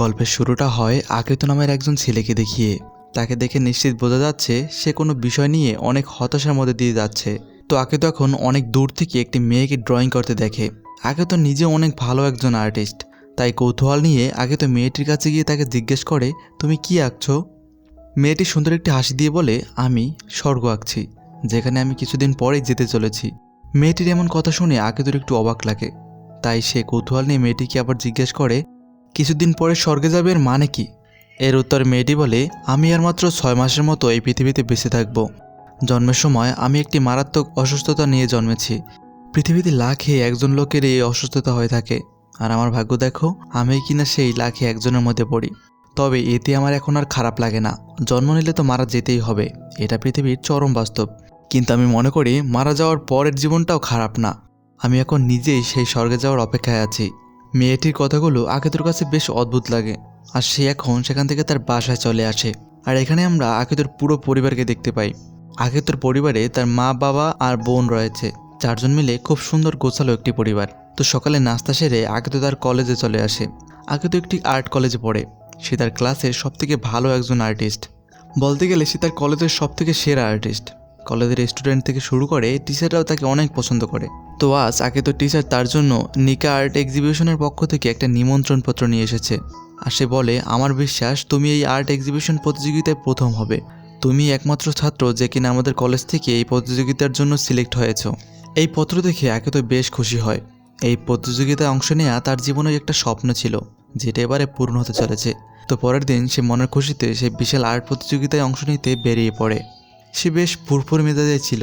গল্পের শুরুটা হয় আকেতু নামের একজন ছেলেকে দেখিয়ে। তাকে দেখে নিশ্চিত বোঝা যাচ্ছে সে কোনো বিষয় নিয়ে অনেক হতাশার মধ্যে দিয়ে যাচ্ছে। তো আকেতু এখন অনেক দূর থেকে একটি মেয়েকে ড্রয়িং করতে দেখে। আকেতু নিজে অনেক ভালো একজন আর্টিস্ট তাই কৌতূহল নিয়ে আগে তো মেয়েটির কাছে গিয়ে তাকে জিজ্ঞেস করে, তুমি কি আঁকছো? মেয়েটি সুন্দর একটি হাসি দিয়ে বলে, আমি স্বর্গ আঁকছি, যেখানে আমি কিছুদিন পরেই যেতে চলেছি। মেয়েটির এমন কথা শুনে আকেতুর একটু অবাক লাগে। তাই সে কৌতূহল নিয়ে মেয়েটিকে আবার জিজ্ঞেস করে কিছুদিন পরে স্বর্গে যাবে এর মানে কি? এর উত্তর মেয়েটি বলে, আমি আর মাত্র ছয় মাসের মতো এই পৃথিবীতে বেঁচে থাকব। জন্মের সময় আমি একটি মারাত্মক অসুস্থতা নিয়ে জন্মেছি। পৃথিবীতে লাখে একজন লোকের এই অসুস্থতা হয়ে থাকে। আর আমার ভাগ্য দেখো, আমি কিনা সেই লাখে একজনের মধ্যে পড়ি। তবে এতে আমার এখন আর খারাপ লাগে না। জন্ম নিলে তো মারা যেতেই হবে। এটা পৃথিবীর চরম বাস্তব। কিন্তু আমি মনে করি, মারা যাওয়ার পরের জীবনটাও খারাপ না। আমি এখন নিজেই সেই স্বর্গে যাওয়ার অপেক্ষায় আছি। মেয়েটির কথাগুলো আকেতুর কাছে বেশ অদ্ভুত লাগে, আর সে এখন সেখান থেকে তার বাসায় চলে আসে। আর এখানে আমরা আকেতুর পুরো পরিবারকে দেখতে পাই। আকেতুর পরিবারে তার মা, বাবা আর বোন রয়েছে। চারজন মিলে খুব সুন্দর গোছালো একটি পরিবার। তো সকালে নাস্তা সেরে আকেতু তার কলেজে চলে আসে। আকেতু একটি আর্ট কলেজে পড়ে। সে তার ক্লাসের সবথেকে ভালো একজন আর্টিস্ট। বলতে গেলে সে তার কলেজের সবথেকে সেরা আর্টিস্ট। কলেজের স্টুডেন্ট থেকে শুরু করে টিচাররাও তাকে অনেক পছন্দ করে। তো আজ, আগে তো টিচার তার জন্য নিকা আর্ট এক্সিবিশনের পক্ষ থেকে একটা নিমন্ত্রণপত্র নিয়ে এসেছে। আর সে বলে, আমার বিশ্বাস, তুমি এই আর্ট এক্সিবিশন প্রতিযোগিতায় প্রথম হবে। তুমি একমাত্র ছাত্র যে কিনা আমাদের কলেজ থেকে এই প্রতিযোগিতার জন্য সিলেক্ট হয়েছ। এই পত্র দেখে আগে তো বেশ খুশি হয়। এই প্রতিযোগিতায় অংশ নেওয়া তার জীবনের একটা স্বপ্ন ছিল, যেটা এবারে পূর্ণ হতে চলেছে। তো পরের দিন সে মনের খুশিতে সে বিশাল আর্ট প্রতিযোগিতায় অংশ নিতে বেরিয়ে পড়ে। সে বেশ ফুরফুর মেজাজে ছিল।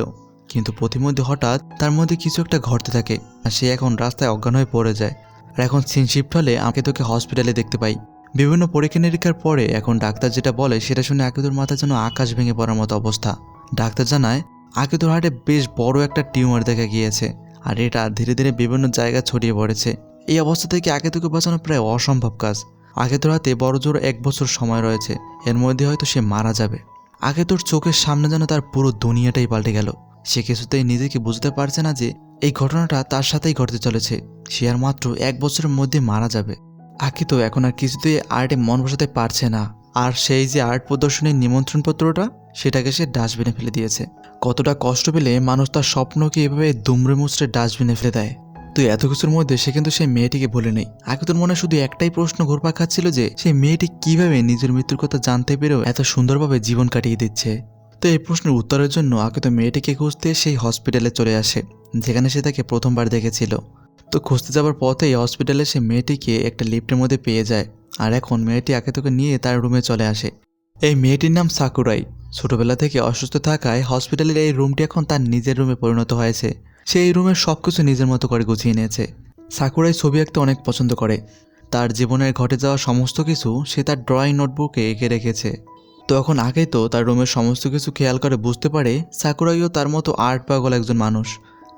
কিন্তু প্রতিমধ্যে হঠাৎ তার মধ্যে কিছু একটা ঘটতে থাকে আর সে এখন রাস্তায় অজ্ঞান হয়ে পড়ে যায়। আর এখন সিন শিফট হলে আমাকে তোকে হসপিটালে দেখতে পাই। বিভিন্ন পরীক্ষা নিরীক্ষার পরে এখন ডাক্তার যেটা বলে সেটা শুনে আকিদুর মাথা যেন আকাশ ভেঙে পড়ার মতো অবস্থা। ডাক্তার জানায় আকিদুর হার্টে বেশ বড় একটা টিউমার দেখা গিয়েছে আর এটা ধীরে ধীরে বিভিন্ন জায়গা ছড়িয়ে পড়েছে। এই অবস্থা থেকে আকেতুকে বাঁচানো প্রায় অসম্ভব কাজ। আকেতুর হাতে বড় জোর এক বছর সময় রয়েছে। এর মধ্যে হয়তো সে মারা যাবে। আকেতুর চোখের সামনে যেন তার পুরো দুনিয়াটাই পাল্টে গেল। সে কিছুতেই নিজেকে বুঝতে পারছে না যে এই ঘটনাটা তার সাথেই ঘটতে চলেছে। সে আর মাত্র এক বছরের মধ্যে মারা যাবে। আকি তো এখন আর কিছুতেই আর্টে মন বসাতে পারছে না। আর সেই যে আর্ট প্রদর্শনীর নিমন্ত্রণপত্রটা, সেটাকে সে ডাস্টবিনে ফেলে দিয়েছে। কতটা কষ্ট পেলে মানুষ তার স্বপ্নকে এভাবে দুমড়ে মুচড়ে ডাস্টবিনে ফেলে দেয়। তো এত কিছুর মধ্যে সে কিন্তু সেই মেয়েটিকে বলে নেই। আগে তোর মনে শুধু একটাই প্রশ্ন ঘুরপাক খাচ্ছিল যে, সেই মেয়েটি কীভাবে নিজের মৃত্যুর কথা জানতে পেরেও এত সুন্দরভাবে জীবন কাটিয়ে দিচ্ছে? তো এই প্রশ্নের উত্তরের জন্য আগে তো মেয়েটিকে খুঁজতে সেই হসপিটালে চলে আসে, যেখানে সে তাকে প্রথমবার দেখেছিল। তো খুঁজতে যাওয়ার পথেই হসপিটালে সে মেয়েটিকে একটা লিফটের মধ্যে পেয়ে যায়, আর এখন মেয়েটি আগে নিয়ে তার রুমে চলে আসে। এই মেয়েটির নাম সাকুরাই। ছোটবেলা থেকে অসুস্থ থাকায় হসপিটালের এই রুমটি এখন তার নিজের রুমে পরিণত হয়েছে। সে এই রুমের সব কিছু নিজের মতো করে গুছিয়ে নিয়েছে। সাকুরাই ছবি আঁকতে অনেক পছন্দ করে। তার জীবনের ঘটে যাওয়া সমস্ত কিছু সে তার ড্রয়িং নোটবুকে এঁকে রেখেছে। তো এখন আগেই তো তার রুমের সমস্ত কিছু খেয়াল করে বুঝতে পারে সাকুরাইও তার মতো আর্ট পাগল একজন মানুষ।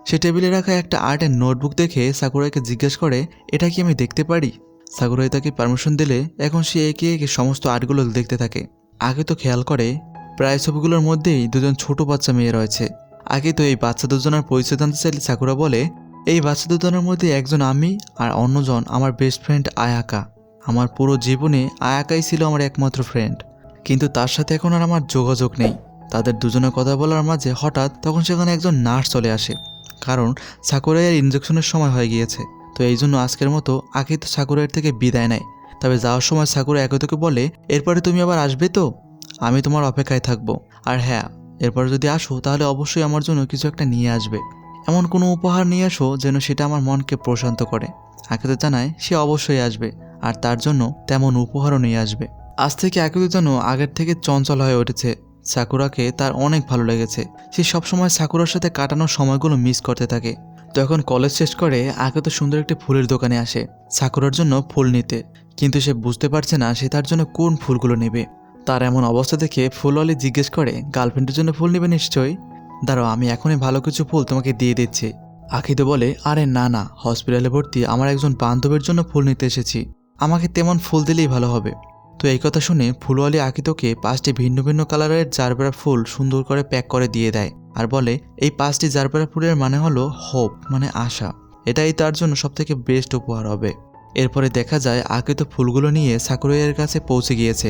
সে টেবিলে রাখা একটা আর্ট আর্টের নোটবুক দেখে সাকুরাইকে জিজ্ঞেস করে, এটা কি আমি দেখতে পারি? সাকুরাই তাকে পারমিশন দিলে, এখন সে একে একে সমস্ত আর্টগুলো দেখতে থাকে। আগে তো খেয়াল করে, প্রায় ছবিগুলোর মধ্যেই দুজন ছোট বাচ্চা মেয়ে রয়েছে। আগে তো এই বাচ্চা দুজনের পরিচয় জানতে চাইলে সাকুরা বলে, এই বাচ্চা দুজনের মধ্যে একজন আমি আর অন্যজন আমার বেস্ট ফ্রেন্ড আয়াকা। আমার পুরো জীবনে আয়াকাই ছিল আমার একমাত্র ফ্রেন্ড কিন্তু তার সাথে এখন আর আমার যোগাযোগ নেই। তাদের দুজনের কথা বলার মাঝে হঠাৎ তখন সেখানে একজন নার্স চলে আসে। কারণ সাকুরাইয়ের ইঞ্জেকশনের সময় হয়ে গিয়েছে। তো এই জন্য আজকের মতো আগে তো সাকুরাইয়ের থেকে বিদায় নেয়। তবে যাওয়ার সময় সাকুরা একতকে বলে, এরপরে তুমি আবার আসবে তো? আমি তোমার অপেক্ষায় থাকব। আর হ্যাঁ এরপরে যদি আসো, তাহলে অবশ্যই আমার জন্য কিছু একটা নিয়ে আসবে। এমন কোনো উপহার নিয়ে আসো যেন সেটা আমার মনকে প্রশান্ত করে। আকেতো জানায়, সে অবশ্যই আসবে। আর তার জন্য তেমন উপহারও নিয়ে আসবে। আজ থেকে আকেতো যেন আগের থেকে চঞ্চল হয়ে উঠেছে। সাকুরাকে তার অনেক ভালো লেগেছে। সে সবসময় সাকুরার সাথে কাটানোর সময়গুলো মিস করতে থাকে। তো এখন কলেজ শেষ করে তো সুন্দর একটি ফুলের দোকানে আসে, সাকুরার জন্য ফুল নিতে। কিন্তু সে বুঝতে পারছে না সে তার জন্য কোন ফুলগুলো নেবে। তার এমন অবস্থা দেখে ফুলওয়ালি জিজ্ঞেস করে গার্লফ্রেন্ডের জন্য ফুল নেবে নিশ্চয়ই? দাঁড়াও, আমি এখনই ভালো কিছু ফুল তোমাকে দিয়ে দিচ্ছি। আখিতে বলে, আরে না না হসপিটালে ভর্তি আমার একজন বান্ধবের জন্য ফুল নিতে এসেছি। আমাকে তেমন ফুল দিলেই ভালো হবে। তো এই কথা শুনে ফুলওয়ালি আকিতকে পাঁচটি ভিন্ন ভিন্ন কালারের জারবেরা ফুল সুন্দর করে প্যাক করে দিয়ে দেয় আর বলে, এই পাঁচটি জারবেরা ফুলের মানে হলো হোপ মানে আশা। এটাই তার জন্য সবথেকে বেস্ট উপহার হবে। এরপরে দেখা যায় আকে তো ফুলগুলো নিয়ে সাকুরাইয়ের কাছে পৌঁছে গিয়েছে।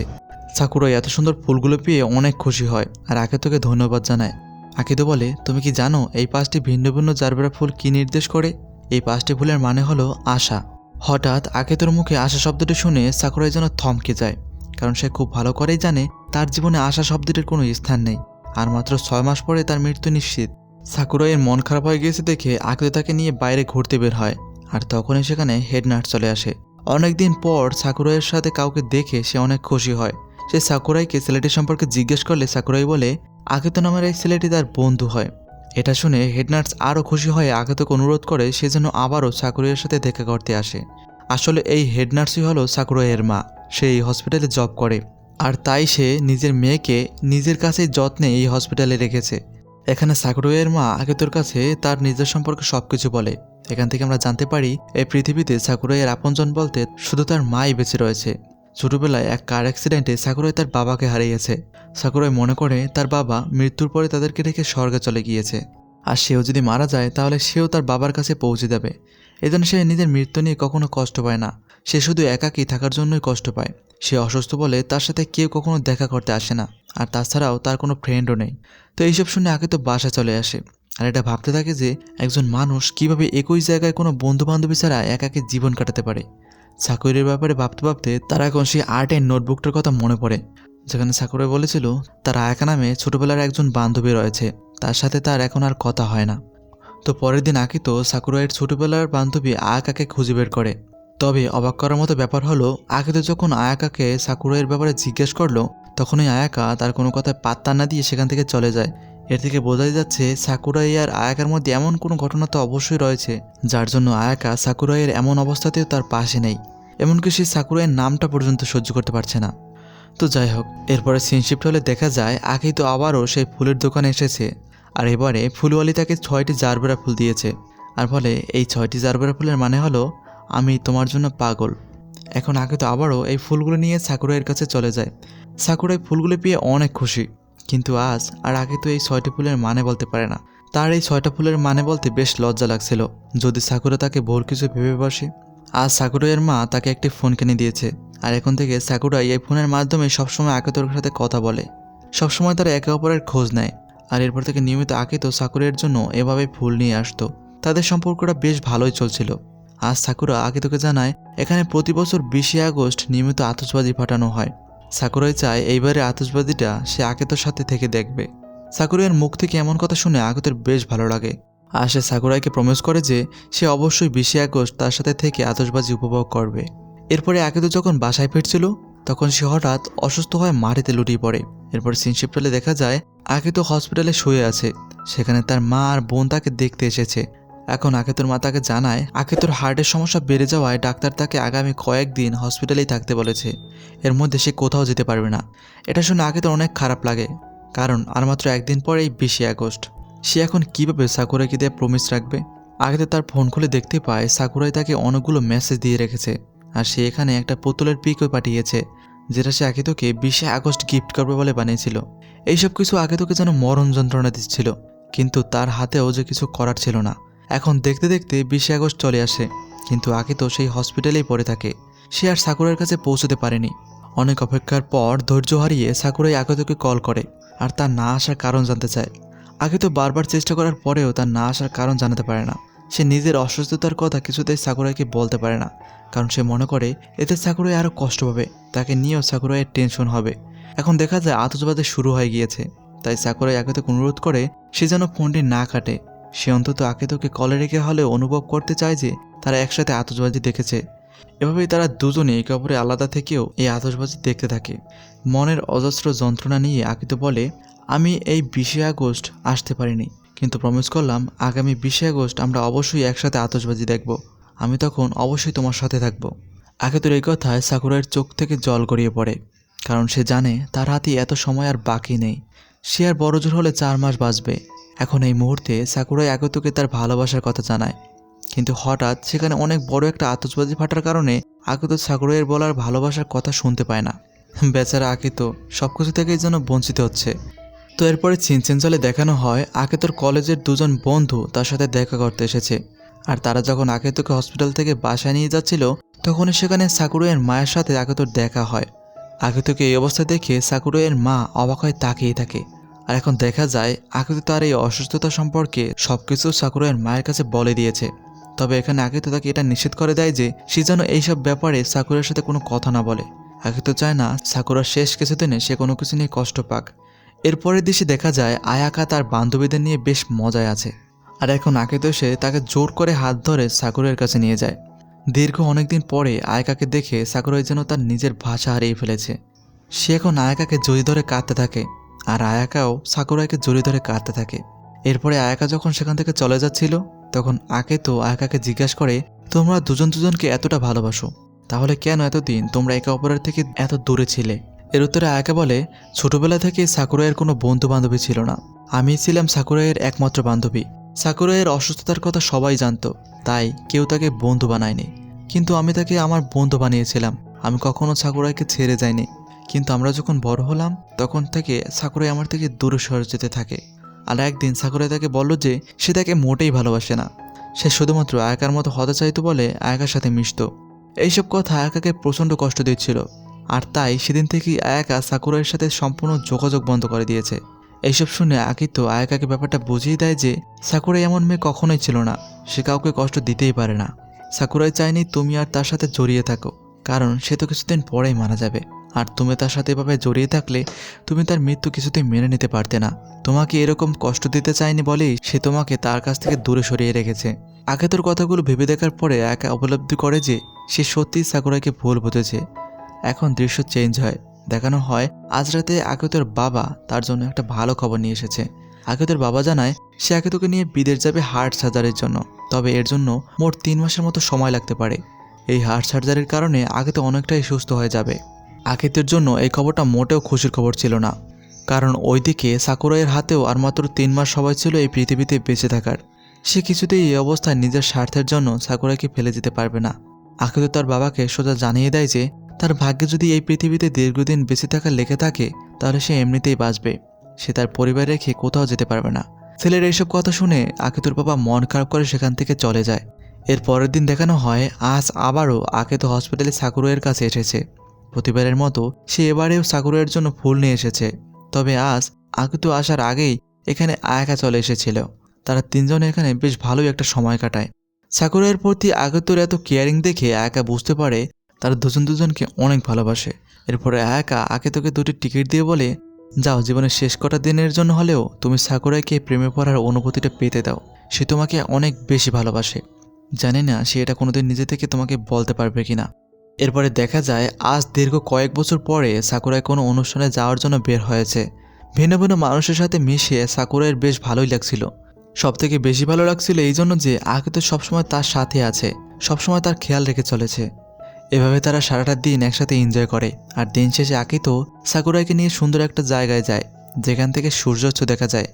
সাকুরাই এত সুন্দর ফুলগুলো পেয়ে অনেক খুশি হয় আর আকে তোকে ধন্যবাদ জানায়। আকিতো বলে, তুমি কি জানো এই পাঁচটি ভিন্ন ভিন্ন জারবেরা ফুল কি নির্দেশ করে? এই পাঁচটি ফুলের মানে হলো আশা। হঠাৎ আকেতর মুখে আশা শব্দটি শুনে সাকুরাই যেন থমকে যায়, কারণ সে খুব ভালো করেই জানে তার জীবনে আশা শব্দটির কোনো স্থান নেই, আর মাত্র ছয় মাস পরে তার মৃত্যু নিশ্চিত। সাকুরাইয়ের মন খারাপ হয়ে গিয়েছে দেখে আকেতো তাকে নিয়ে বাইরে ঘুরতে বের হয়, আর তখনই সেখানে হেড নার্স চলে আসে। অনেকদিন পর সাকুরাইয়ের সাথে কাউকে দেখে সে অনেক খুশি হয়। সে সাকুরাইকে ছেলেটির সম্পর্কে জিজ্ঞেস করলে সাকুরাই বলে, আকেতো নামের এই ছেলেটি তার বন্ধু হয়। এটা শুনে হেডনার্স আরও খুশি হয়ে আকেতোকে অনুরোধ করে সে যেন আবারও সাকুরাইয়ের সাথে দেখা করতে আসে। আসলে এই হেডনার্সই হলো সাকুরাইয়ের মা। সে এই হসপিটালে জব করে। আর তাই সে নিজের মেয়েকে নিজের কাছেই যত্নে এই হসপিটালে রেখেছে। এখানে সাকুরাইয়ের মা আকেতোর কাছে তার নিজের সম্পর্কে সব কিছু বলে। এখান থেকে আমরা জানতে পারি, এই পৃথিবীতে সাকুরাইয়ের আপনজন বলতে শুধু তার মাই বেঁচে রয়েছে। ছোটবেলায় এক কার অ্যাক্সিডেন্টে সাকুরাই তার বাবাকে হারিয়েছে। সাকুরাই মনে করে তার বাবা মৃত্যুর পরে তাদেরকে রেখে স্বর্গে চলে গিয়েছে। আর সেও যদি মারা যায়, তাহলে সেও তার বাবার কাছে পৌঁছে যাবে। এজন্য সে নিজের মৃত্যু নিয়ে কখনো কষ্ট পায় না। সে শুধু একাকী থাকার জন্যই কষ্ট পায়। সে অসুস্থ বলে তার সাথে কেউ কখনো দেখা করতে আসে না। আর তাছাড়াও তার কোনো ফ্রেন্ডও নেই। তো এইসব শুনে আগে তো বাসা চলে আসে। আর এটা ভাবতে থাকে যে, একজন মানুষ কীভাবে একই জায়গায় কোনো বন্ধু বান্ধবী ছাড়া একাকে জীবন কাটাতে পারে? সাকুরের ব্যাপারে ভাবতে ভাবতে তার এখন সেই আর্ট আর্টের নোটবুকটার কথা মনে পড়ে। যেখানে সাকুরে বলেছিল, তার আয়াকা নামে ছোটবেলার একজন বান্ধবী রয়েছে। তার সাথে তার এখন আর কথা হয় না। তো পরের দিন আকিত সাকুরাইয়ের ছোটবেলার বান্ধবী আয়াকাকে খুঁজে বের করে। তবে অবাক করার মতো ব্যাপার হলো, আকিত যখন আয়াকাকে সাকুরাইয়ের ব্যাপারে জিজ্ঞেস করল, তখনই আয়াকা তার কোনো কথায় পাত্তা না দিয়ে সেখান থেকে চলে যায়। এর থেকে বোঝাই যাচ্ছে, সাকুরাই আর আয়াকার মধ্যে এমন কোনো ঘটনা তো অবশ্যই রয়েছে, যার জন্য আয়াকা সাকুরাইয়ের এমন অবস্থাতেও তার পাশে নেই। এমনকি সে সাকুরাইয়ের নামটা পর্যন্ত সহ্য করতে পারছে না। তো যাই হোক, এরপরে সিনশিফট হলে দেখা যায়, আগেই তো আবারও সেই ফুলের দোকানে এসেছে। আর এবারে ফুলওয়ালি তাকে ছয়টি জারবেরা ফুল দিয়েছে। আর বলে এই ছয়টি জারবেরা ফুলের মানে হলো, আমি তোমার জন্য পাগল। এখন আগে তো আবারও এই ফুলগুলো নিয়ে সাকুরাইয়ের কাছে চলে যায়। সাকুরাই ফুলগুলো পেয়ে অনেক খুশি। কিন্তু আজ আর আগে তো এই ছয়টি ফুলের মানে বলতে পারে না। তার এই ছয়টা ফুলের মানে বলতে বেশ লজ্জা লাগছিল। যদি সাকুরা তাকে ভুল কিছু ভেবে বসে, আজ সাকুরাইয়ের মা তাকে একটি ফোন কিনে দিয়েছে। আর এখন থেকে সাকুরাই এই ফোনের মাধ্যমে সবসময় আকেতোর সাথে কথা বলে। সবসময় তারা একে অপরের খোঁজ নেয়। আর এরপর থেকে নিয়মিত আকিতো সাকুরের জন্য এভাবে ফুল নিয়ে আসতো। তাদের সম্পর্কটা বেশ ভালোই চলছিল। আজ সাকুরা আকিতোকে জানায়, এখানে প্রতি বছর বিশে আগস্ট নিয়মিত আতশবাজি ফাটানো হয়। সাকুরাই চায় এইবারে আতশবাজিটা সে আকেতোর সাথে থেকে দেখবে। সাকুরাইয়ের মুখ থেকে এমন কথা শুনে আকেতোর বেশ ভালো লাগে। আর সে সাকুরাইকে প্রমিস করে যে সে অবশ্যই বিশে আগস্ট তার সাথে থেকে আতশবাজি উপভোগ করবে। এরপরে আকেতো যখন বাসায় ফিরছিল, তখন সে হঠাৎ অসুস্থ হয়ে মাটিতে লুটিয়ে পড়ে। এরপর সিনশিপটালে দেখা যায়, আকেতো হসপিটালে শুয়ে আছে। সেখানে তার মা আর বোন তাকে দেখতে এসেছে। এখন আকেতোর মা তাকে জানায় আকেতোর হার্টের সমস্যা বেড়ে যাওয়ায় ডাক্তার তাকে আগামী কয়েকদিন হসপিটালেই থাকতে বলেছে। এর মধ্যে সে কোথাও যেতে পারবে না। এটা শুনে আকেতোর অনেক খারাপ লাগে, কারণ আর মাত্র একদিন পরেই বিশে আগস্ট। সে এখন কীভাবে সাকুরাইকে দিয়ে প্রমিস রাখবে? আগে তো তার ফোন খুলে দেখতে পায়, সাকুরাই তাকে অনেকগুলো মেসেজ দিয়ে রেখেছে, আর সে এখানে একটা পুতুলের পিকও পাঠিয়েছে, যেটা সে আকিতোকে বিশে আগস্ট গিফট করবে বলে বানিয়েছিল। এইসব কিছু আকিতোকে যেন মরণ যন্ত্রণা দিচ্ছিল, কিন্তু তার হাতেও যে কিছু করার ছিল না। এখন দেখতে দেখতে বিশে আগস্ট চলে আসে, কিন্তু আগে আকিতো সেই হসপিটালেই পড়ে থাকে। সে আর সাকুরার কাছে পৌঁছতে পারেনি। অনেক অপেক্ষার পর ধৈর্য হারিয়ে সাকুরাই আকিতোকে কল করে আর তার না আসার কারণ জানতে চায়। আগে তো বারবার চেষ্টা করার পরেও তার না আসার কারণ জানাতে পারে না। সে নিজের অসুস্থতার কথা কিছুতেই সাকুরাইকে বলতে পারে না, কারণ সে মনে করে এতে সাকুরাই আরও কষ্ট পাবে, তাকে নিয়েও সাকুরাইয়ের টেনশন হবে। এখন দেখা যায় আতসবাদে শুরু হয়ে গিয়েছে, তাই সাকুরাই আকেতোকে অনুরোধ করে সে যেন ফোনটি না কাটে। সে অন্তত আকেতোকে কলে রেখে হলেও অনুভব করতে চায় যে তারা একসাথে আতসবাজি দেখেছে। এভাবেই তারা দুজনে একে অপরে আলাদা থেকেও এই আতসবাজি দেখতে থাকে। মনের অজস্র যন্ত্রণা নিয়ে আকিতো বলে, আমি এই বিশে আগস্ট আসতে পারিনি, কিন্তু প্রমিস করলাম আগামী বিশে আগস্ট আমরা অবশ্যই একসাথে আতশবাজি দেখব। আমি তখন অবশ্যই তোমার সাথে থাকব। আকেতুর এই কথায় সাকুরার চোখ থেকে জল গড়িয়ে পড়ে, কারণ সে জানে তার হাতে এত সময় আর বাকি নেই। সে আর বড় জোর হলে চার মাস বাঁচবে। এখন এই মুহূর্তে সাকুরাই আগতুকে তার ভালোবাসার কথা জানায়। কিন্তু হঠাৎ সেখানে অনেক বড় একটা আতশবাজি ফাটার কারণে আগত সাকুরাইয়ের বলার ভালোবাসার কথা শুনতে পায় না। বেচারা আকিত সব কিছু থেকেই যেন বঞ্চিত হচ্ছে। তো এরপরে চিনচেনচালে দেখানো হয় আকেতোর কলেজের দুজন বন্ধু তার সাথে দেখা করতে এসেছে। আর তারা যখন আকেতোকে হসপিটাল থেকে বাসায় নিয়ে যাচ্ছিল, তখনই সেখানে সাকুরাইয়ের মায়ের সাথে আগেতোর দেখা হয়। আগেতোকে এই অবস্থা দেখে সাকুরাইয়ের মা অবাক হয়ে তাকিয়ে থাকে। আর এখন দেখা যায় আগেতো তার এই অসুস্থতা সম্পর্কে সবকিছু সাকুরাইয়ের মায়ের কাছে বলে দিয়েছে। তবে এখানে আগেতো তাকে এটা নিষেধ করে দেয় যে, সে যেন এইসব ব্যাপারে সাকুরের সাথে কোনো কথা না বলে। আগে তো চায় না, সাকুরার শেষ কিছুদিনে সে কোনো কিছু নিয়ে কষ্ট পাক। এরপরের দিশে দেখা যায়, আয়াকা তার বান্ধবীদের নিয়ে বেশ মজায় আছে। আর এখন আগে তো সে তাকে জোর করে হাত ধরে সাকুরের কাছে নিয়ে যায়। দীর্ঘ অনেকদিন পরে আয়কাকে দেখে সাকুরাই যেন তার নিজের ভাষা হারিয়ে ফেলেছে। সে এখন আয়াকাকে জড়ি ধরে কাঁদতে থাকে। আর আয়াকাও সাকুরাইকে জড়ি ধরে কাঁদতে থাকে। এরপরে আয়াকা যখন সেখান থেকে চলে যাচ্ছিল, তখন আকে তো আয়াকাকে জিজ্ঞাসা করে, তোমরা দুজন দুজনকে এতটা ভালোবাসো, তাহলে কেন এতদিন তোমরা একে অপরের থেকে এত দূরে ছিলে? এর উত্তরে আয়াকা বলে, ছোটবেলা থেকে সাকুরাইয়ের কোনো বন্ধু বান্ধবী ছিল না। আমি ছিলাম সাকুরাইয়ের একমাত্র বান্ধবী। সাকুরাইয়ের অসুস্থতার কথা সবাই জানতো, তাই কেউ তাকে বন্ধু বানায়নি। কিন্তু আমি তাকে আমার বন্ধু বানিয়েছিলাম। আমি কখনো সাকুরাইকে ছেড়ে যাইনি। কিন্তু আমরা যখন বড় হলাম, তখন থেকে সাকুরাই আমার থেকে দূরে সরে যেতে থাকে। আর একদিন সাকুরাই তাকে বলল যে, সে তাকে মোটেই ভালোবাসে না। সে শুধুমাত্র আয়াকার মতো হতে বলে আয়াকার সাথে মিশতো। এইসব কথা আয়াকাকে প্রচণ্ড কষ্ট দিচ্ছিল। আর তাই সেদিন থেকেই আয়াকা সাকুরাইয়ের সাথে সম্পূর্ণ যোগাযোগ বন্ধ করে দিয়েছে। এইসব শুনে আকিত আয়াকাকে ব্যাপারটা বুঝিয়ে দেয় যে, সাকুরাই এমন মেয়ে কখনোই ছিল না। সে কাউকে কষ্ট দিতেই পারে না। সাকুরাই চায়নি তুমি আর তার সাথে জড়িয়ে থাকো, কারণ সে তো কিছুদিন পরেই মারা যাবে। আর তুমি তার সাথে এভাবে জড়িয়ে থাকলে তুমি তার মৃত্যু কিছুতেই মেনে নিতে পারতে না। তোমাকে এরকম কষ্ট দিতে চায়নি বলেই সে তোমাকে তার কাছ থেকে দূরে সরিয়ে রেখেছে। আগে তোর কথাগুলো ভেবে দেখার পরে একা উপলব্ধি করে যে সে সত্যিই সাকুরাইকে ভুল বুঝেছে। এখন দৃশ্য চেঞ্জ হয়। দেখানো হয়, আজ রাতে আগেতোর বাবা তার জন্য একটা ভালো খবর নিয়ে এসেছে। আগেতোর বাবা জানায়, সে আগেতোকে নিয়ে বিদেশ যাবে হার্ট সার্জারির জন্য। তবে এর জন্য মোট তিন মাসের মতো সময় লাগতে পারে। এই হার্ট সার্জারির কারণে আগে তো অনেকটাই সুস্থ হয়ে যাবে। আকিতের জন্য এই খবরটা মোটেও খুশির খবর ছিল না। কারণ ওইদিকে সাকুরাইয়ের হাতেও আর মাত্র তিন মাস সময় ছিল এই পৃথিবীতে বেঁচে থাকার। সে কিছুতেই এই অবস্থায় নিজের স্বার্থের জন্য সাকুরাইকে ফেলে যেতে পারবে না। আকিতো তার বাবাকে সোজা জানিয়ে দেয় যে, তার ভাগ্যে যদি এই পৃথিবীতে দীর্ঘদিন বেঁচে থাকা লেখে থাকে, তাহলে সে এমনিতেই বাঁচবে। সে তার পরিবার রেখে কোথাও যেতে পারবে না। ছেলের এইসব কথা শুনে আকিতুর বাবা মন খারাপ করে সেখান থেকে চলে যায়। এর পরের দিন দেখানো হয়, আজ আবারও আকেতো হসপিটালে সাকুরুয়ের কাছে এসেছে। প্রতিবারের মতো সে এবারেও সাকুরুয়ের জন্য ফুল নিয়ে এসেছে। তবে আজ আকিতো আসার আগেই এখানে আয়াকা চলে এসেছিল। তারা তিনজন এখানে বেশ ভালোই একটা সময় কাটায়। সাকুরাইয়ের প্রতি আগতর এত কেয়ারিং দেখে আয়াকা বুঝতে পারে তারা দুজন দুজনকে অনেক ভালোবাসে। এরপরে আয়াকা আকে তোকে দুটি টিকিট দিয়ে বলে, যাও, জীবনের শেষ কটা দিনের জন্য হলেও তুমি সাকুরাইকে প্রেমে পড়ার অনুভূতিটা পেতে দাও। সে তোমাকে অনেক বেশি ভালোবাসে। জানি না সে এটা কোনোদিন নিজে থেকে তোমাকে বলতে পারবে কিনা। এরপরে দেখা যায়, আজ দীর্ঘ কয়েক বছর পরে সাকুরাই কোনো অনুষ্ঠানে যাওয়ার জন্য বের হয়েছে। ভিন্ন ভিন্ন মানুষের সাথে মিশে সাকুরাইয়ের বেশ ভালোই লাগছিল। সব থেকে বেশি ভালো লাগছিল এই জন্য যে, আগে তো সবসময় তার সাথে আছে, সবসময় তার খেয়াল রেখে চলেছে। এভাবে তারা সারাটা দিন একসাথে এনজয় করে, আর দিন শেষে আকিতো সাকুরাইকে নিয়ে সুন্দর একটা জায়গায় যায়, যেখান থেকে সূর্যাস্ত দেখা যায়।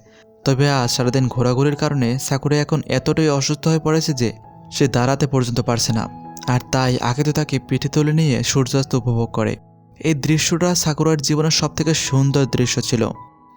তবে আজ সারাদিন ঘোরাঘুরির কারণে সাকুরাই এখন এতটাই অসুস্থ হয়ে পড়েছে যে, সে দাঁড়াতে পর্যন্ত পারছে না। আর তাই আকিতো তাকে পিঠে তুলে নিয়ে সূর্যাস্ত উপভোগ করে। এই দৃশ্যটা সাকুরার জীবনের সবথেকে সুন্দর দৃশ্য ছিল।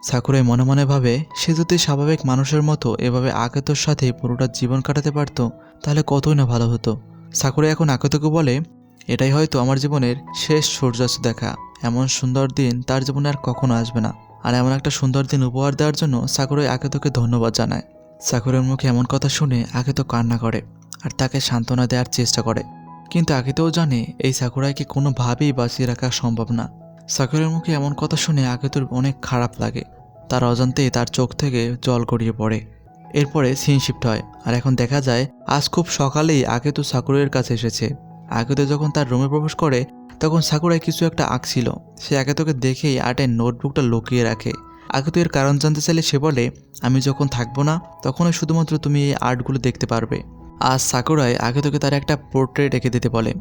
সাকুরাই মনে মনে ভাবে, সে যদি স্বাভাবিক মানুষের মতো এভাবে আকেতোর সাথে পুরোটা জীবন কাটাতে পারত, তাহলে কতই না ভালো হতো। সাকুরাই এখন আকেতোকে বলে, এটাই হয়তো আমার জীবনের শেষ সূর্যাস্ত দেখা। এমন সুন্দর দিন তার জীবনে আর কখনো আসবে না। আর এমন একটা সুন্দর দিন উপহার দেওয়ার জন্য সাকুরাই আকেতোকে ধন্যবাদ জানায়। সাকুরের মুখে এমন কথা শুনে আকেতো কান্না করে। আর তাকে সান্ত্বনা দেওয়ার চেষ্টা করে। কিন্তু আকেতেও জানে এই সাকুরাইকে কোনোভাবেই বাঁচিয়ে রাখা সম্ভব না। সাকুরের মুখে এমন কথা শুনে আকেতোর অনেক খারাপ লাগে। তার অজান্তেই তার চোখ থেকে জল গড়িয়ে পড়ে। এরপরে সিন শিফট হয় আর এখন দেখা যায়, আজ খুব সকালেই আকেতো সাকুরের কাছে এসেছে। আকেতো যখন তার রুমে প্রবেশ করে, তখন সাকুরাই কিছু একটা আঁকছিল। সে আকেতোকে দেখেই আর্টের নোটবুকটা লুকিয়ে রাখে। আকেতো এর কারণ জানতে চাইলে সে বলে, আমি যখন থাকব না, তখনই শুধুমাত্র তুমি এই আর্টগুলো দেখতে পারবে। আজ সাকুরাই আগেতোকে তার একটা পোর্ট্রেট এঁকে দিতে বলে।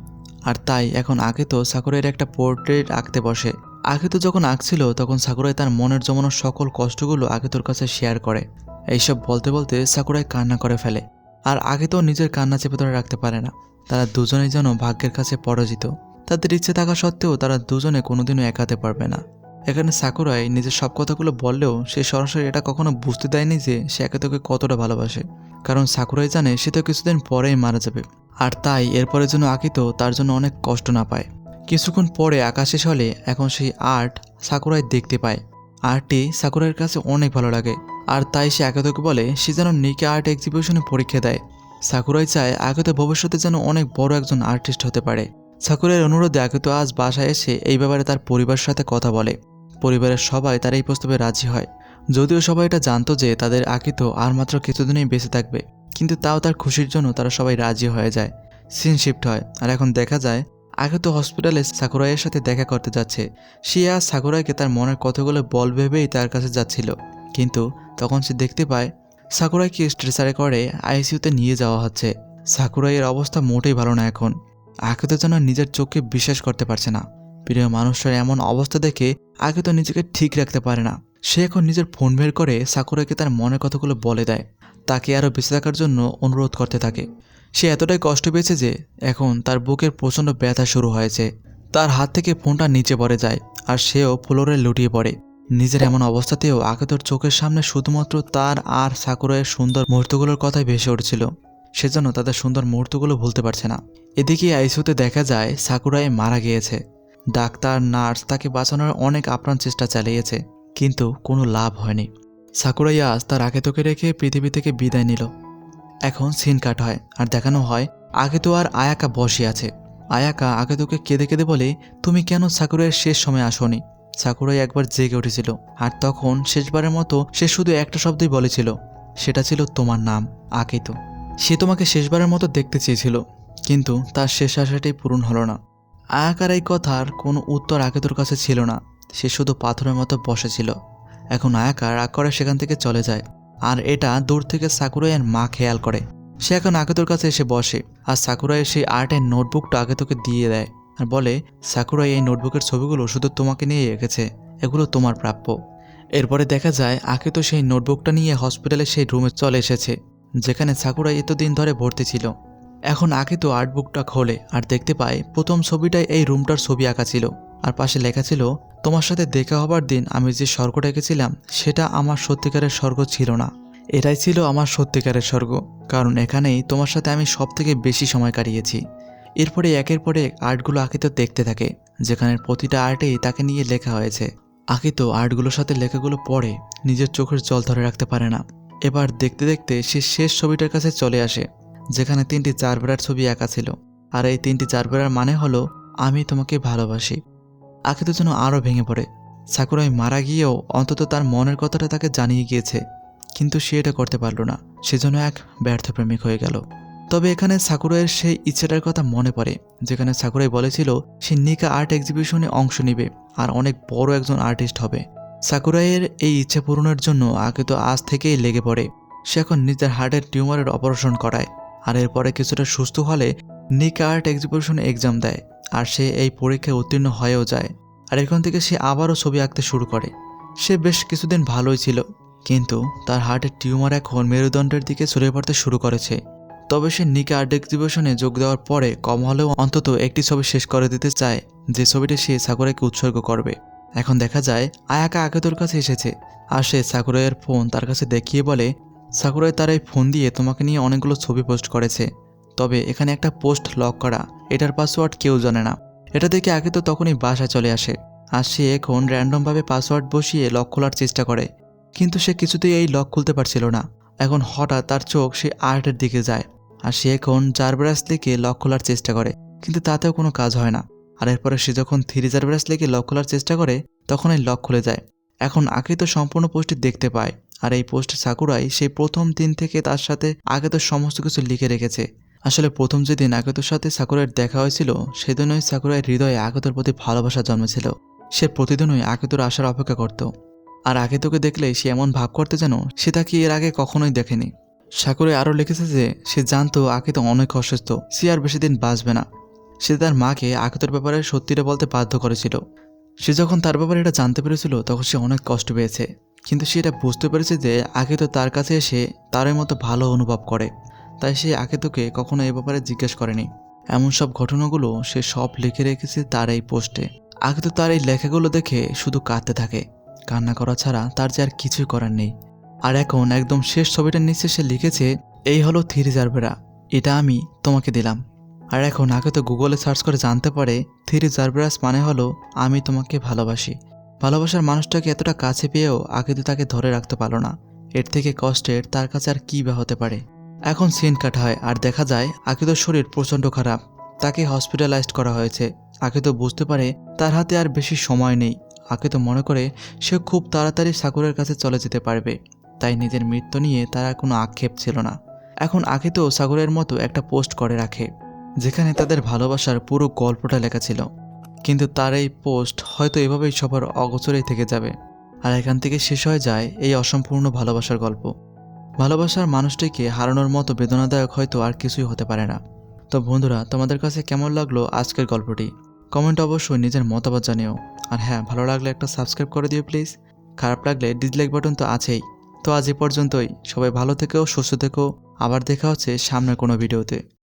আর তাই এখন আগেতো সাকুরাইয়ের একটা পোর্ট্রেট আঁকতে বসে। আগেতো যখন আঁকছিল, তখন সাকুরাই তার মনের জমানো সকল কষ্টগুলো আগেতোর কাছে শেয়ার করে। এইসব বলতে বলতে সাকুরাই কান্না করে ফেলে। আর আগে তো নিজের কান্না চেপে ধরে রাখতে পারে না। তারা দুজনেই যেন ভাগ্যের কাছে পরাজিত। তাদের ইচ্ছে থাকা সত্ত্বেও তারা দুজনে কোনোদিনও একাতে পারবে না। এখানে সাকুরাই নিজের সব কথাগুলো বললেও সে সরাসরি এটা কখনো বুঝতে দেয়নি যে সে একে তোকে কতটা ভালোবাসে। কারণ সাকুরাই জানে সে তো কিছুদিন পরেই মারা যাবে। আর তাই এরপরে যেন আকিতো তার জন্য অনেক কষ্ট না পায়। কিছুক্ষণ পরে আকাশে চলে এখন সেই আর্ট সাকুরাই দেখতে পায়। আর্টটি সাকুরাইয়ের কাছে অনেক ভালো লাগে। আর তাই সে আকেতোকে বলে, সে যেন নিকে আর্ট এক্সিবিশনে পরীক্ষা দেয়। সাকুরাই চায় আকেতো ভবিষ্যতে যেন অনেক বড় একজন আর্টিস্ট হতে পারে। সাকুরের অনুরোধে আকেতো আজ বাসায় এসে এই ব্যাপারে তার পরিবারের সাথে কথা বলে। পরিবারের সবাই তার এই প্রস্তাবে রাজি হয়। যদিও সবাই এটা জানতো যে তাদের আকিতো আর মাত্র কিছুদিনেই বেঁচে থাকবে, কিন্তু তাও তার খুশির জন্য তারা সবাই রাজি হয়ে যায়। সিন শিফট হয়, আর এখন দেখা যায় আকিতো হসপিটালে সাকুরাইয়ের সাথে দেখা করতে যাচ্ছে। সে আর সাকুরাইকে তার মনের কথাগুলো বল ভেবেই তার কাছে যাচ্ছিল, কিন্তু তখন সে দেখতে পায়, সাকুরাইকে স্ট্রেচারে করে আইসিইউতে নিয়ে যাওয়া হচ্ছে। সাকুরাইয়ের অবস্থা মোটেই ভালো না এখন। আকিতো যেন নিজের চোখকে বিশ্বাস করতে পারছে না। প্রিয় মানুষটার এমন অবস্থা দেখে আগে তো নিজেকে ঠিক রাখতে পারে না। সে এখন নিজের ফোন বের করে সাকুরাকে তার মনের কথাগুলো বলে দেয়। তাকে আরও বেঁচে থাকার জন্য অনুরোধ করতে থাকে। সে এতটাই কষ্ট পেয়েছে যে এখন তার বুকের প্রচণ্ড ব্যথা শুরু হয়েছে। তার হাত থেকে ফোনটা নিচে পড়ে যায় আর সেও ফ্লোরে লুটিয়ে পড়ে। নিজের এমন অবস্থাতেও আগে তোর চোখের সামনে শুধুমাত্র তার আর সাকুরায়ের সুন্দর মুহূর্তগুলোর কথাই ভেসে উঠছিল। সেজন্য তাদের সুন্দর মুহূর্তগুলো ভুলতে পারছে না। এদিকে আইসিউতে দেখা যায় সাকুরাই মারা গিয়েছে। ডাক্তার, নার্স তাকে বাঁচানোর অনেক আপ্রাণ চেষ্টা চালিয়েছে, কিন্তু কোনো লাভ হয়নি। সাকুরাইয়া আজ তার আকেতোকে রেখে পৃথিবী থেকে বিদায় নিল। এখন সিন কাট হয়, আর দেখানো হয় আকেতো আর আয়াকা বসে আছে। আয়াকা আকেতোকে কেঁদে কেঁদে বলে, তুমি কেন সাকুরাইয়ের শেষ সময় আসনি? সাকুরাই একবার জেগে উঠেছিল, আর তখন শেষবারের মতো সে শুধু একটা শব্দই বলেছিল, সেটা ছিল তোমার নাম, আকিতো। সে তোমাকে শেষবারের মতো দেখতে চেয়েছিল, কিন্তু তার শেষ আশাটাই পূরণ হলো না। আয়াকার এই কথার কোনো উত্তর আকেতোর কাছে ছিল না। সে শুধু পাথরের মতো বসেছিল এখন আয়াকা রাগ করে সেখান থেকে চলে যায়, আর এটা দূর থেকে সাকুরাইয়ের মা খেয়াল করে। সে এখন আকেতোর কাছে এসে বসে, আর সাকুরাইয়ের সেই আর্টের নোটবুকটা আকেতোকে দিয়ে দেয়, আর বলে, সাকুরাই এই নোটবুকের ছবিগুলো শুধু তোমাকে নিয়ে এঁকেছে এগুলো তোমার প্রাপ্য। এরপরে দেখা যায়, আকেতো সেই নোটবুকটা নিয়ে হসপিটালে সেই রুমে চলে এসেছে। যেখানে সাকুরাই এতদিন ধরে ভর্তি ছিল। এখন আগে তো আর্টবুকটা খোলে আর দেখতে পায় প্রথম ছবিটায় এই রুমটার ছবি আঁকা ছিল। আর পাশে লেখা ছিল, তোমার সাথে দেখা হবার দিন আমি যে স্বর্গটা এঁকেছিলাম, সেটা আমার সত্যিকারের স্বর্গ ছিল না। এটাই ছিল আমার সত্যিকারের স্বর্গ। কারণ এখানেই তোমার সাথে আমি সব থেকে বেশি সময় কাটিয়েছি। এরপরে একের পরে আর্টগুলো আঁকিত দেখতে থাকে যেখানে প্রতিটা আর্টেই তাকে নিয়ে লেখা হয়েছে। আঁকিত আর্টগুলোর সাথে লেখাগুলো পড়ে নিজের চোখের জল ধরে রাখতে পারে না। এবার দেখতে দেখতে সে শেষ ছবিটার কাছে চলে আসে, যেখানে তিনটি চারবেড়ার ছবি আঁকা ছিল। আর এই তিনটি চারবেড়ার মানে হলো, আমি তোমাকে ভালোবাসি। আখিতো যেন আরও ভেঙে পড়ে। সাকুরাই মারা গিয়েও অন্তত তার মনের কথাটা তাকে জানিয়ে গিয়েছে, কিন্তু সে এটা করতে পারল না। সেজন্য এক ব্যর্থ প্রেমিক হয়ে গেল। তবে এখানে সাকুরাইয়ের সেই ইচ্ছেটার কথা মনে পড়ে, যেখানে সাকুরাই বলেছিল, সে নিকা আর্ট এক্সিবিশনে অংশ নেবে, আর অনেক বড় একজন আর্টিস্ট হবে। সাকুরাইয়ের এই ইচ্ছে পূরণের জন্য আগে তো আজ থেকেই লেগে পড়ে। সে এখন নিজের হার্টের টিউমারের অপারেশন করায় আর এরপরে কিছুটা সুস্থ হলে নিক আর্ট এক্সিবিশনে এক্সাম দেয় আর সে এই পরীক্ষায় উত্তীর্ণ হয়েও যায় আর এখান থেকে সে আবারও ছবি আঁকতে শুরু করে। সে বেশ কিছুদিন ভালোই ছিল, কিন্তু তার হার্টের টিউমার এখন মেরুদণ্ডের দিকে ছড়িয়ে পড়তে শুরু করেছে। তবে সে নিক আর্ট এক্সিবিশনে যোগ দেওয়ার পরে কম হলেও অন্তত একটি ছবি শেষ করে দিতে চায়, যে ছবিটি সে সাকুরাকে উৎসর্গ করবে। এখন দেখা যায়, আয়াকা আকেতোর কাছে এসেছে। আর সে সাকুরাইয়ের ফোন তার কাছে দেখিয়ে বলে, সাকুরাই তার এই ফোন দিয়ে তোমাকে নিয়ে অনেকগুলো ছবি পোস্ট করেছে। তবে এখানে একটা পোস্ট লক করা, এটার পাসওয়ার্ড কেউ জানে না। এটা দেখে আগে তো তখনই বাসায় চলে আসে। আর সে এখন র্যান্ডমভাবে পাসওয়ার্ড বসিয়ে লক খোলার চেষ্টা করে। কিন্তু সে কিছুতেই এই লক খুলতে পারছিল না। এখন হঠাৎ তার চোখ সে আর্টের দিকে যায়। আর সে এখন চার ব্রাশ লিখে লক খোলার চেষ্টা করে। কিন্তু তাতেও কোনো কাজ হয় না। আর এরপরে সে যখন থ্রি চার লেগে লক খোলার চেষ্টা করে, তখন এই লক খুলে যায়। এখন আকৃত সম্পূর্ণ পোস্টটি দেখতে পায়, আর এই পোস্ট সাকুরাই সেই প্রথম দিন থেকে তার সাথে আগে তো সমস্ত কিছু লিখে রেখেছে। আসলে প্রথম যেদিন আগতর সাথে সাকুরাইয়ের দেখা হয়েছিল, সেদিনই সাকুরাইয়ের হৃদয়ে আগতর প্রতি ভালোবাসা জন্মেছিল। সে প্রতিদিনই আগেতর আসার অপেক্ষা করত। আর আগেতোকে দেখলেই সে এমন ভাব করতে যেন সে তাকে এর আগে কখনোই দেখেনি। সাকুরাই আরও লিখেছে যে, সে জানতো আগে তো অনেক অসুস্থ, সে আর বেশি দিন বাঁচবে না। সে তার মাকে আগতর ব্যাপারে সত্যিটা বলতে বাধ্য করেছিল। সে যখন তার ব্যাপারে এটা জানতে পেরেছিল, তখন সে অনেক কষ্ট পেয়েছে। কিন্তু সে এটা বুঝতে পেরেছে যে আগে তো তার কাছে এসে তারই মতো ভালো অনুভব করে। তাই সে আগে তোকে কখনো এ ব্যাপারে জিজ্ঞেস করেনি। এমন সব ঘটনাগুলো সে সব লিখে রেখেছে তার এই পোস্টে। তো তার এই লেখাগুলো দেখে শুধু কাঁদতে থাকে। কান্না করা ছাড়া তার যে আর কিছুই করার নেই। আর এখন একদম শেষ ছবিটার নিচে সে লিখেছে, এই হলো থ্রি জারবেরা এটা আমি তোমাকে দিলাম। আর এখন আগে তো গুগলে সার্চ করে জানতে পারে থ্রি জারবেরাস মানে হলো, আমি তোমাকে ভালোবাসি। ভালোবাসার মানুষটাকে এতটা কাছে পেয়েও আগে তো তাকে ধরে রাখতে পারল না। এর থেকে কষ্টের তার কাছে আর কী বা হতে পারে? এখন সিন কাটা হয় আর দেখা যায় আকিদোর শরীর প্রচণ্ড খারাপ। তাকে হসপিটালাইজড করা হয়েছে। আকিদো বুঝতে পারে তার হাতে আর বেশি সময় নেই। আকিদো মনে করে সে খুব তাড়াতাড়ি সাগরের কাছে চলে যেতে পারবে। তাই নিজের মৃত্যু নিয়ে তার আর কোনো আক্ষেপ ছিল না। এখন আকিতো সাগরের মতো একটা পোস্ট করে রাখে। যেখানে তাদের ভালোবাসার পুরো গল্পটা লেখা ছিল। কিন্তু তার এই পোস্ট হয়তো এভাবেই সবার অগোচরেই থেকে যাবে। আর এখান থেকে শেষ হয়ে যায় এই অসম্পূর্ণ ভালোবাসার গল্প। ভালোবাসার মানুষটিকে হারানোর মতো বেদনাদায়ক হয়তো আর কিছুই হতে পারে না। তো বন্ধুরা, তোমাদের কাছে কেমন লাগল আজকের গল্পটি? কমেন্ট অবশ্যই নিজের মতামত জানিও। আর হ্যাঁ ভালো লাগলে একটা সাবস্ক্রাইব করে দিও প্লিজ। খারাপ লাগলে ডিসলাইক বাটন তো আছেই। তো আজ এ পর্যন্তই। সবাই ভালো থেকো, সুস্থ থেকো। আবার দেখা হচ্ছে সামনের কোনো ভিডিওতে।